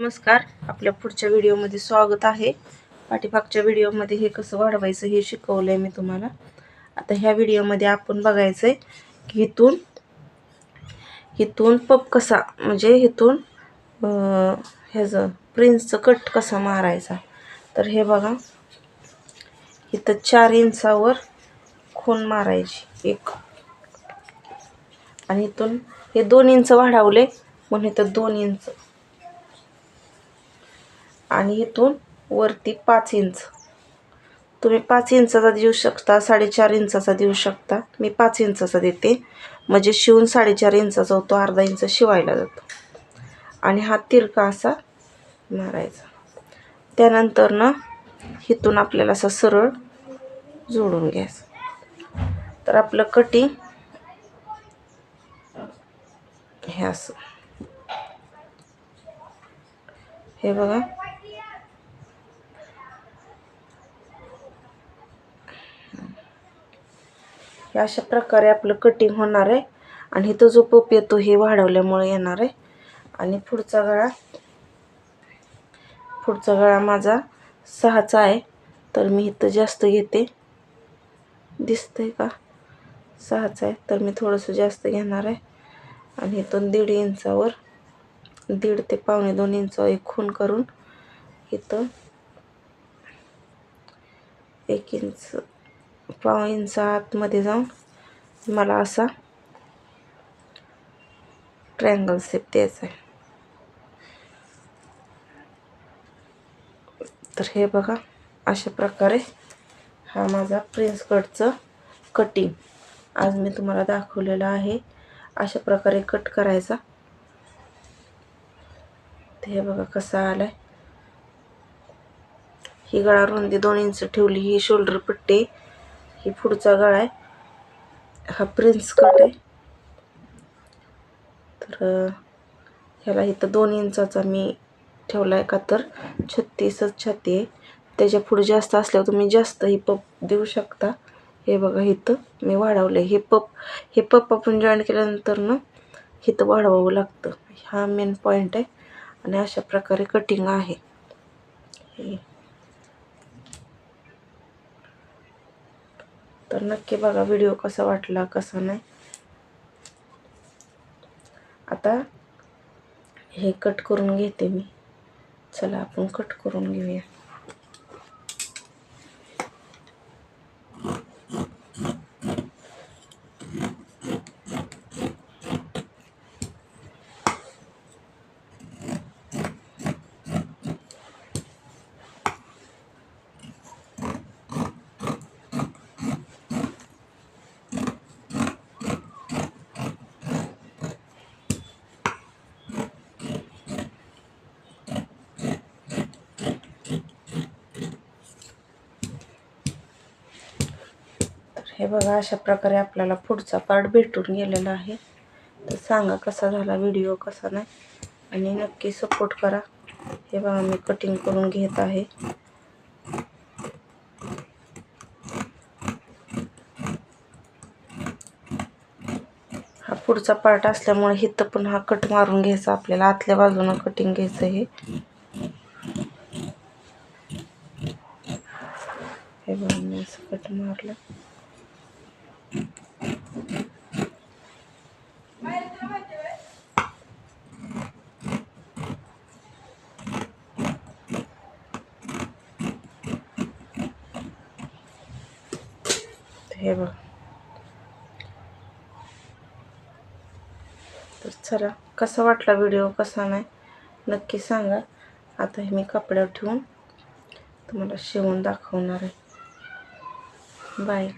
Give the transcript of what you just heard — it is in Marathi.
नमस्कार. आपल्या पुढच्या व्हिडिओमध्ये स्वागत आहे. पाठीमागच्या व्हिडिओमध्ये हे कसं वाढवायचं हे शिकवलं आहे मी तुम्हाला. आता ह्या व्हिडिओमध्ये आपण बघायचं आहे की इथून इथून पप कसा म्हणजे इथून ह्याचं प्रिन्सचं कट कसा मारायचा. तर हे बघा. इथं चार इंचावर खून मारायची एक. आणि इथून हे दोन इंच वाढवले म्हणून इथं दोन इंच. आणि इथून वरती पाच इंच. तुम्ही पाच इंचाचा देऊ शकता साडेचार इंचाचा देऊ शकता. मी पाच इंचाचा देते. म्हणजे शिवून साडेचार इंचाचा होतो अर्धा इंच शिवायला जातो. आणि हा तिरका असा मारायचा. त्यानंतर ना इथून आपल्याला असं सरळ जोडून घ्यायचं. तर आपलं कटिंग हे असं. हे बघा. हे अशा प्रकारे आपलं कटिंग होणार आहे. आणि इथं जो पप येतो हे वाढवल्यामुळे येणार आहे. आणि पुढचा गळा पुढचा गळा माझा सहाचा आहे. तर मी इथं जास्त घेते. दिसतंय का? सहाचा आहे. तर मी थोडंसं जास्त घेणार आहे. आणि इथून दीड इंचावर दीड ते पावणे दोन इंच एक खून करून इथं एक इंच पाव इंच आतमध्ये जाऊन मला असा ट्रँगल शेप द्यायचा आहे. तर हे बघा अशा प्रकारे हा माझा प्रिन्स कटचं कटिंग आज मी तुम्हाला दाखवलेलं आहे अशा प्रकारे कट करायचा. हे बघा कसा आलाय. ही गळा रुंदी दोन इंच ठेवली ही शोल्डर पट्टी. ही पुढचा गळा आहे. हा प्रिन्स कट आहे. तर ह्याला इथं दोन इंचाचा मी ठेवला आहे का तर छत्तीसच छाती आहे. त्याच्या पुढे जास्त असल्यावर तुम्ही जास्त ही पप देऊ शकता. हे बघा इथं मी वाढवलं हे पप हे पप आपण जॉईन केल्यानंतर ना इथं वाढवावं लागतं. हा मेन पॉईंट आहे. आणि अशा प्रकारे कटिंग आहे. तर नक्की बघा व्हिडिओ कसा वाटला कसा नाही. आता हे कट करून घेते मी. चला आपण कट करून घेऊया तर हे बघा अशा प्रकारे आपल्याला पुढचा पार्ट भेटून गेलेला आहे. तर सांगा कसा झाला व्हिडिओ कसा नाही? आणि नक्की सपोर्ट करा. हे बघा मी कटिंग करून घेत आहे. हा पुढचा पार्ट असल्यामुळे हिथं पण हा कट मारून घ्यायचा. आपल्याला आतल्या बाजूनं कटिंग घ्यायचं हे हे बघा मी असं कट मारलं. हे बघ. तर चला कसा वाटला व्हिडिओ कसा नाही नक्की सांगा. आता हे मी कपड्यावर ठेवून तुम्हाला शिवून दाखवणार आहे. बाय